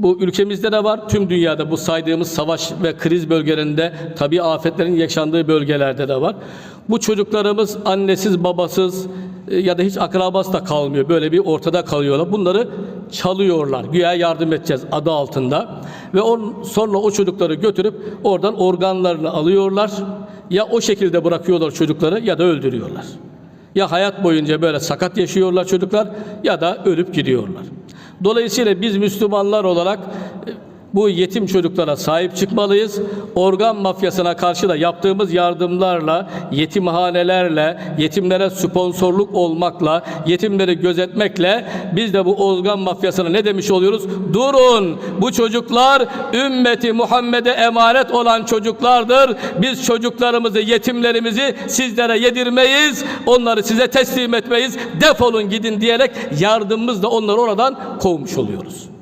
Bu ülkemizde de var, tüm dünyada bu saydığımız savaş ve kriz bölgelerinde, tabi afetlerin yaşandığı bölgelerde de var. Bu çocuklarımız annesiz, babasız e, ya da hiç akrabası da kalmıyor. Böyle bir ortada kalıyorlar. Bunları çalıyorlar. Güya yardım edeceğiz adı altında. Ve on, sonra o çocukları götürüp oradan organlarını alıyorlar. Ya o şekilde bırakıyorlar çocukları ya da öldürüyorlar. Ya hayat boyunca böyle sakat yaşıyorlar çocuklar ya da ölüp gidiyorlar. Dolayısıyla biz Müslümanlar olarak bu yetim çocuklara sahip çıkmalıyız. Organ mafyasına karşı da yaptığımız yardımlarla, yetimhanelerle, yetimlere sponsorluk olmakla, yetimleri gözetmekle biz de bu organ mafyasına ne demiş oluyoruz? Durun! Bu çocuklar ümmeti Muhammed'e emanet olan çocuklardır. Biz çocuklarımızı, yetimlerimizi sizlere yedirmeyiz. Onları size teslim etmeyiz. Defolun gidin diyerek yardımımızla onları oradan kovmuş oluyoruz.